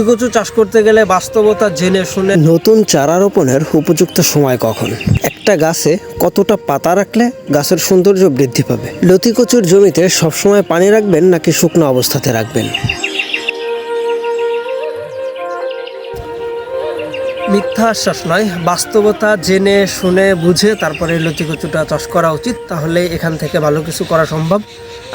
কচু চাষ করতে গেলে বাস্তবতা জেনে শুনে নতুন চারা রোপণের উপযুক্ত সময় কখন? একটা গাছে কতটা পাতা রাখলে গাছের সৌন্দর্য বৃদ্ধি পাবে? লতি কচুর জমিতে সবসময় পানি রাখবেন নাকি শুকনো অবস্থাতে রাখবেন? মিথ্যা আশ্বাস নয় বাস্তবতা জেনে শুনে বুঝে তারপরে লতি কচুটা চাষ করা উচিত। তাহলে এখান থেকে ভালো কিছু করা সম্ভব।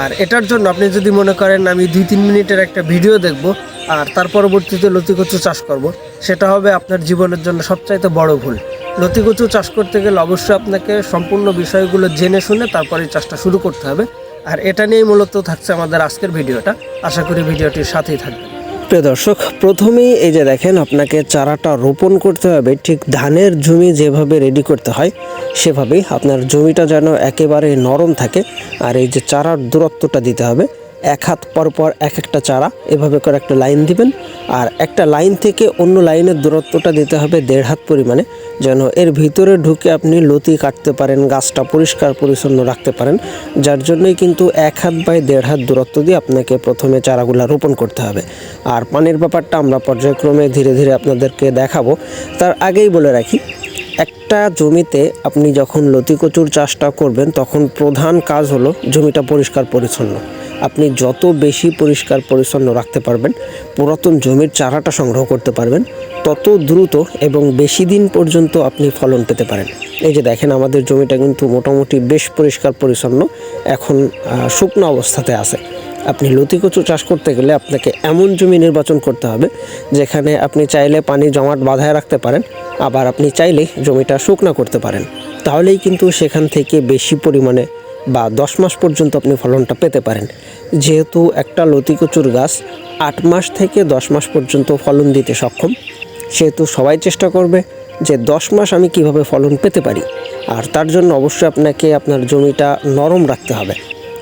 আর এটার জন্য আপনি যদি মনে করেন আমি দুই তিন মিনিটের একটা ভিডিও দেখব। আর তার পরবর্তীতে লতি কচু চাষ করব। সেটা হবে আপনার জীবনের জন্য সবচাইতে বড় ভুল। লতি কচু চাষ করতে গেলে অবশ্যই আপনাকে সম্পূর্ণ বিষয়গুলো জেনে শুনে তারপরে চাষটা শুরু করতে হবে। আর এটা নিয়েই মূলত থাকছে আমাদের আজকের ভিডিওটা। আশা করি ভিডিওটির সাথেই থাকবে প্রিয় দর্শক, প্রথমেই এই যে দেখেন, আপনাকে চারাটা রোপণ করতে হবে। ঠিক ধানের জমি যেভাবে রেডি করতে হয়, সেভাবেই আপনার জমিটা যেন একেবারে নরম থাকে। আর এই যে চারার দূরত্বটা দিতে হবে। এক হাত পর পর এক একটা চারা, এভাবে করে একটা লাইন দিবেন। আর একটা লাইন থেকে অন্য লাইনের দূরত্বটা দিতে হবে দেড় হাত পরিমাণে, যেন এর ভিতরে ঢুকে আপনি লতি কাটতে পারেন, গাছটা পরিষ্কার পরিচ্ছন্ন রাখতে পারেন। যার জন্যই কিন্তু এক হাত বাই দেড় হাত দূরত্ব দিয়ে আপনাকে প্রথমে চারাগুলো রোপণ করতে হবে। আর পানির ব্যাপারটা আমরা পর্যায়ক্রমে ধীরে ধীরে আপনাদেরকে দেখাবো। তার আগেই বলে রাখি, একটা জমিতে আপনি যখন লতি কচুর চাষটা করবেন, তখন প্রধান কাজ হলো জমিটা পরিষ্কার পরিচ্ছন্ন। আপনি যত বেশি পরিষ্কার পরিচ্ছন্ন রাখতে পারবেন, পুরাতন জমির চারাটা সংগ্রহ করতে পারবেন, তত দ্রুত এবং বেশি দিন পর্যন্ত আপনি ফলন পেতে পারেন। এই যে দেখেন, আমাদের জমিটা কিন্তু মোটামুটি বেশ পরিষ্কার পরিচ্ছন্ন, এখন শুকনো অবস্থাতে আছে। আপনি লতিকচু চাষ করতে গেলে আপনাকে এমন জমি নির্বাচন করতে হবে, যেখানে আপনি চাইলে পানি জমাট বাঁধায় রাখতে পারেন, আবার আপনি চাইলে জমিটা শুকনা করতে পারেন। তাহলেই কিন্তু সেখান থেকে বেশি পরিমাণে বা দশ মাস পর্যন্ত আপনি ফলনটা পেতে পারেন। যেহেতু একটা লতি কচুর গাছ আট মাস থেকে দশ মাস পর্যন্ত ফলন দিতে সক্ষম, সেহেতু সবাই চেষ্টা করবে যে দশ মাস আমি কীভাবে ফলন পেতে পারি। আর তার জন্য অবশ্যই আপনাকে আপনার জমিটা নরম রাখতে হবে।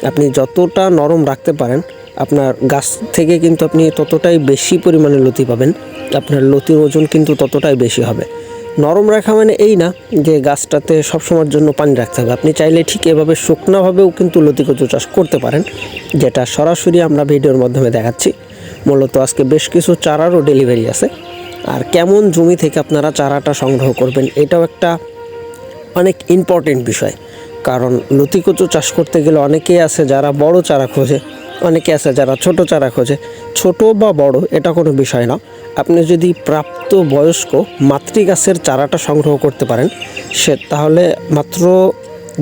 আপনি যতটা নরম রাখতে পারেন, আপনার গাছ থেকে কিন্তু আপনি ততটাই বেশি পরিমাণে লতি পাবেন, আপনার লতির ওজন কিন্তু ততটাই বেশি হবে। নরম রাখা মানে এই না যে গাছটাতে সবসময়ের জন্য পানি রাখতে হবে। আপনি চাইলে ঠিক এভাবে শুকনাভাবেও কিন্তু লতি কচু চাষ করতে পারেন, যেটা সরাসরি আমরা ভিডিওর মাধ্যমে দেখাচ্ছি। মূলত আজকে বেশ কিছু চারারও ডেলিভারি আছে। আর কেমন জমি থেকে আপনারা চারাটা সংগ্রহ করবেন, এটাও একটা অনেক ইম্পর্টেন্ট বিষয়। কারণ লতি কচু চাষ করতে গেলে অনেকেই আছে যারা বড় চারা খোঁজে, অনেকে আছে যারা ছোট চারা খোঁজে। ছোট বা বড়, এটা কোনো বিষয় না। আপনি যদি প্রাপ্ত বয়স্ক মাতৃগাছের চারাটা সংগ্রহ করতে পারেন, সে তাহলে মাত্র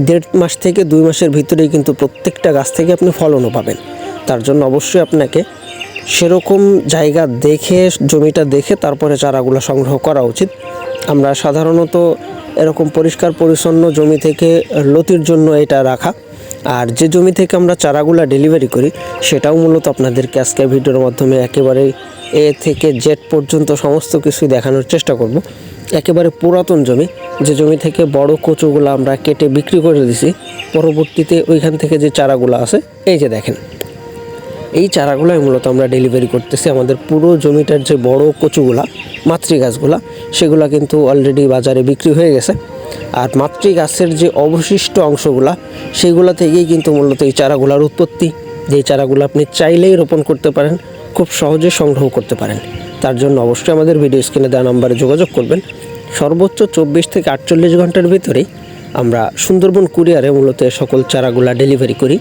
দেড় মাস থেকে দুই মাসের ভিতরেই কিন্তু প্রত্যেকটা গাছ থেকে আপনি ফলনও পাবেন। তার জন্য অবশ্যই আপনাকে সেরকম জায়গা দেখে, জমিটা দেখে তারপরে চারাগুলো সংগ্রহ করা উচিত। আমরা সাধারণত এরকম পরিষ্কার পরিচ্ছন্ন জমি থেকে লতির জন্য এটা রাখা। আর যে জমি থেকে আমরা চারাগুলা ডেলিভারি করি, সেটাও মূলত আপনাদেরকে আজকে ভিডিওর মাধ্যমে একেবারে এ থেকে জেড পর্যন্ত সমস্ত কিছুই দেখানোর চেষ্টা করব। একেবারে পুরাতন জমি, যে জমি থেকে বড় কচুগুলো আমরা কেটে বিক্রি করে দিছি, পরবর্তীতে ওইখান থেকে যে চারাগুলো আছে, এই যে দেখেন। এই চারাগুলোই মূলত আমরা ডেলিভারি করতেছি আমাদের পুরো জমিটার যে বড় কচুগুলা মাতৃ গাছগুলা সেগুলা কিন্তু অলরেডি বাজারে বিক্রি হয়ে গেছে। আর মাতৃ গাছের যে অবশিষ্ট অংশগুলা, সেগুলা থেকেই কিন্তু মূলত এই চারাগুলার উৎপত্তি। যে চারাগুলো আপনি চাইলেই রোপণ করতে পারেন, খুব সহজে সংগ্রহ করতে পারেন। তার জন্য অবশ্যই আমাদের ভিডিও স্ক্রিনে দেওয়া নাম্বারে যোগাযোগ করবেন। সর্বোচ্চ চব্বিশ থেকে আটচল্লিশ ঘণ্টার ভিতরেই আমরা সুন্দরবন কুরিয়ারে মূলত সকল চারাগুলা ডেলিভারি করি,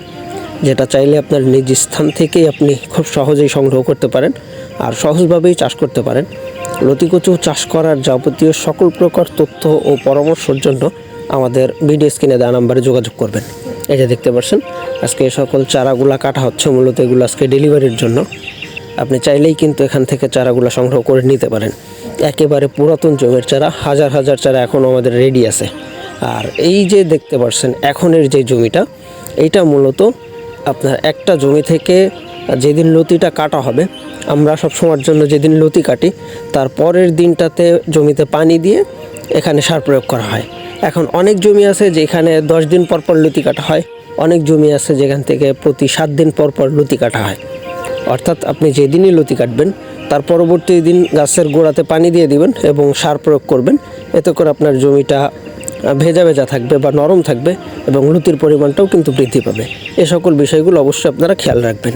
যেটা চাইলে আপনার নিজ স্থান থেকেই আপনি খুব সহজেই সংগ্রহ করতে পারেন আর সহজভাবেই চাষ করতে পারেন। লতিকচু চাষ করার যাবতীয় সকল প্রকার তথ্য ও পরামর্শের জন্য আমাদের ভিডিও স্ক্রিনে দেওয়া নাম্বারে যোগাযোগ করবেন। এই যে দেখতে পাচ্ছেন, আজকে সকল চারাগুলা কাটা হচ্ছে, মূলত এগুলো আজকে ডেলিভারির জন্য। আপনি চাইলেই কিন্তু এখান থেকে চারাগুলো সংগ্রহ করে নিতে পারেন। একেবারে পুরাতন জমির চারা, হাজার হাজার চারা এখনও আমাদের রেডি আছে। আর এই যে দেখতে পাচ্ছেন, এখনের যে জমিটা, এইটা মূলত আপনার একটা জমি থেকে যেদিন লতিটা কাটা হবে, আমরা সব সময়ের জন্য যেদিন লতি কাটি, তার পরের দিনটাতে জমিতে পানি দিয়ে এখানে সার প্রয়োগ করা হয়। এখন অনেক জমি আছে যেখানে দশ দিন পর পর লতি কাটা হয়, অনেক জমি আছে যেখান থেকে প্রতি সাত দিন পর পর লতি কাটা হয়। অর্থাৎ আপনি যেদিনই লতি কাটবেন, তার পরবর্তী দিন গাছের গোড়াতে পানি দিয়ে দিবেন এবং সার প্রয়োগ করবেন। এতে করে আপনার জমিটা ভেজা ভেজা থাকবে বা নরম থাকবে এবং লতির পরিমাণটাও কিন্তু বৃদ্ধি পাবে। এ সকল বিষয়গুলো অবশ্যই আপনারা খেয়াল রাখবেন।